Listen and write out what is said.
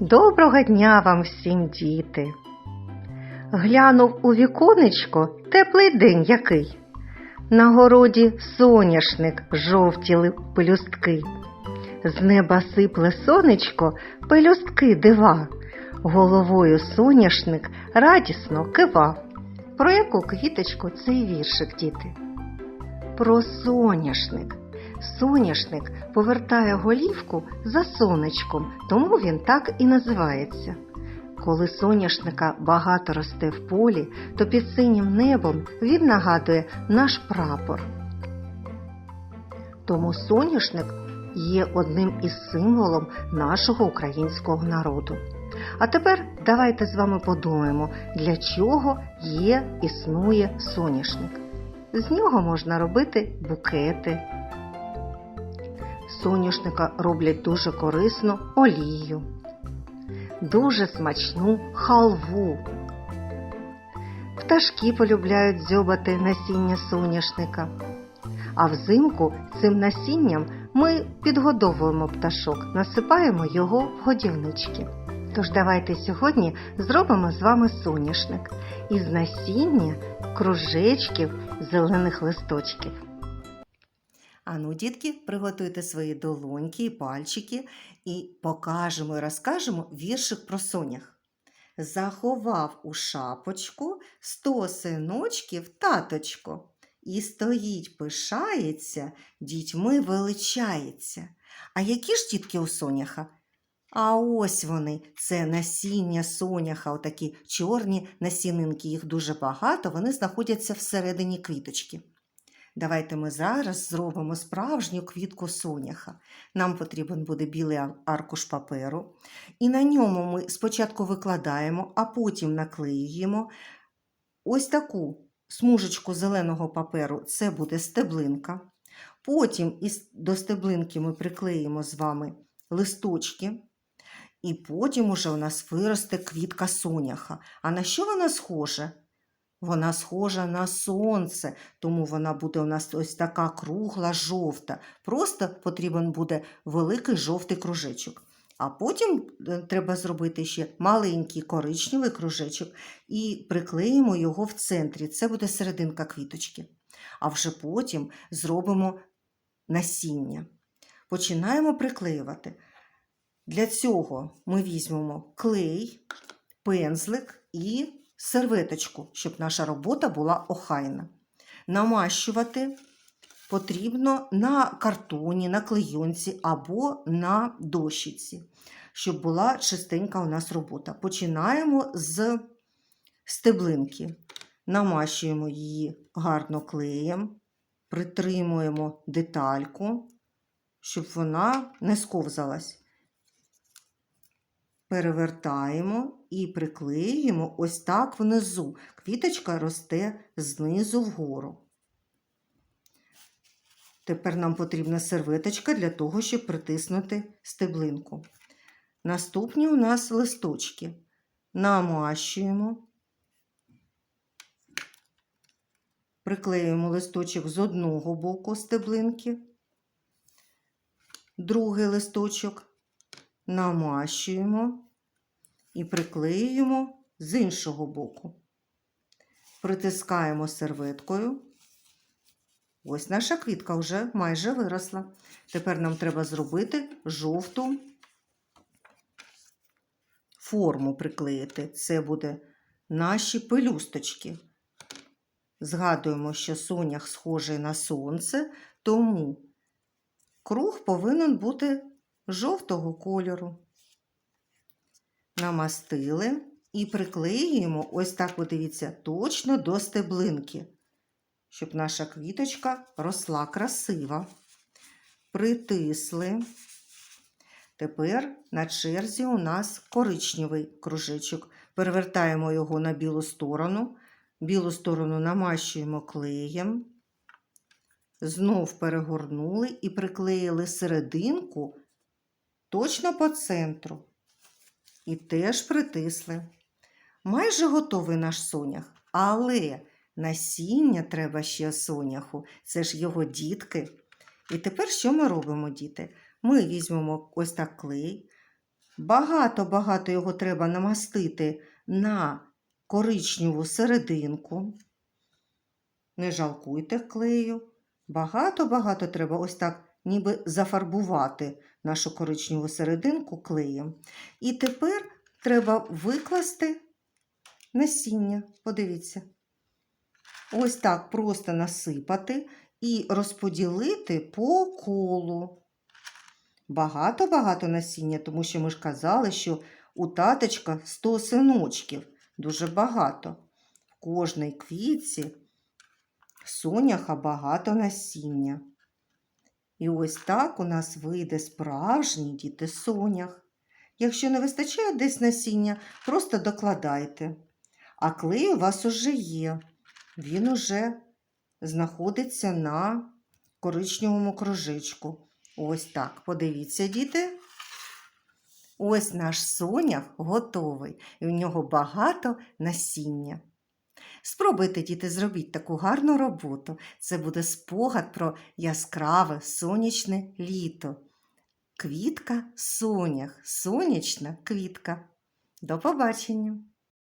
Доброго дня вам всім, діти. Глянув у віконечко теплий день який. На городі соняшник жовтіли пелюстки. З неба сипле сонечко, пелюстки дива. Головою соняшник радісно кива. Про яку квіточку цей віршик, діти? Про соняшник. Соняшник повертає голівку за сонечком, тому він так і називається. Коли соняшника багато росте в полі, то під синім небом він нагадує наш прапор. Тому соняшник є одним із символом нашого українського народу. А тепер давайте з вами подумаємо, для чого є існує соняшник. З нього можна робити букети. Соняшника роблять дуже корисну олію, дуже смачну халву. Пташки полюбляють дзьобати насіння соняшника. А взимку цим насінням ми підгодовуємо пташок, насипаємо його в годівнички. Тож давайте сьогодні зробимо з вами соняшник із насіння кружечків зелених листочків. Ану, дітки, приготуйте свої долоньки і пальчики і покажемо і розкажемо віршик про сонях. Заховав у шапочку сто синочків таточко, і стоїть, пишається, дітьми величається. А які ж дітки у соняха? А ось вони, це насіння соняха, отакі чорні насінинки, їх дуже багато, вони знаходяться всередині квіточки. Давайте ми зараз зробимо справжню квітку соняха. Нам потрібен буде білий аркуш паперу, і на ньому ми спочатку викладаємо, а потім наклеюємо ось таку смужечку зеленого паперу це буде стеблинка. Потім до стеблинки ми приклеїмо з вами листочки. І потім уже у нас виросте квітка соняха. А на що вона схожа? Вона схожа на сонце, тому вона буде у нас ось така кругла, жовта. Просто потрібен буде великий жовтий кружечок. А потім е, треба зробити ще маленький коричневий кружечок і приклеїмо його в центрі. Це буде серединка квіточки. А вже потім зробимо насіння. Починаємо приклеювати. Для цього ми візьмемо клей, пензлик і серветочку, щоб наша робота була охайна. Намащувати потрібно на картоні, на клейонці або на дощиці, щоб була чистенька у нас робота. Починаємо з стеблинки. Намащуємо її гарно клеєм, притримуємо детальку, щоб вона не сковзалась перевертаємо і приклеюємо ось так внизу. Квіточка росте знизу вгору. Тепер нам потрібна серветочка для того, щоб притиснути стеблинку. Наступні у нас листочки. Намащуємо, приклеюємо листочок з одного боку стеблинки, другий листочок намащуємо і приклеюємо з іншого боку. Притискаємо серветкою. Ось наша квітка вже майже виросла. Тепер нам треба зробити жовту форму приклеїти. Це буде наші пелюсточки. Згадуємо, що сонях схожий на сонце, тому круг повинен бути жовтого кольору. Намастили і приклеюємо, ось так, ви дивіться, точно до стеблинки, щоб наша квіточка росла красиво. Притисли. Тепер на черзі у нас коричневий кружечок. Перевертаємо його на білу сторону. Білу сторону намащуємо клеєм. Знов перегорнули і приклеїли серединку точно по центру. І теж притисли. Майже готовий наш сонях, але насіння треба ще соняху, це ж його дітки. І тепер що ми робимо, діти? Ми візьмемо ось так клей, Багато-багато його треба намастити на коричневу серединку. Не жалкуйте клею. Багато-багато треба ось так ніби зафарбувати нашу коричневу серединку клеєм. І тепер треба викласти насіння. Подивіться. Ось так просто насипати і розподілити по колу. Багато-багато насіння, тому що ми ж казали, що у таточка 100 синочків. Дуже багато. В кожній квітці соняха багато насіння. І ось так у нас вийде справжній діти сонях. Якщо не вистачає десь насіння, просто докладайте. А клей у вас уже є. Він уже знаходиться на коричневому кружечку. Ось так. Подивіться, діти. Ось наш сонях готовий, і в нього багато насіння. Спробуйте, діти, зробіть таку гарну роботу. Це буде спогад про яскраве сонячне літо. Квітка сонях, сонячна квітка. До побачення!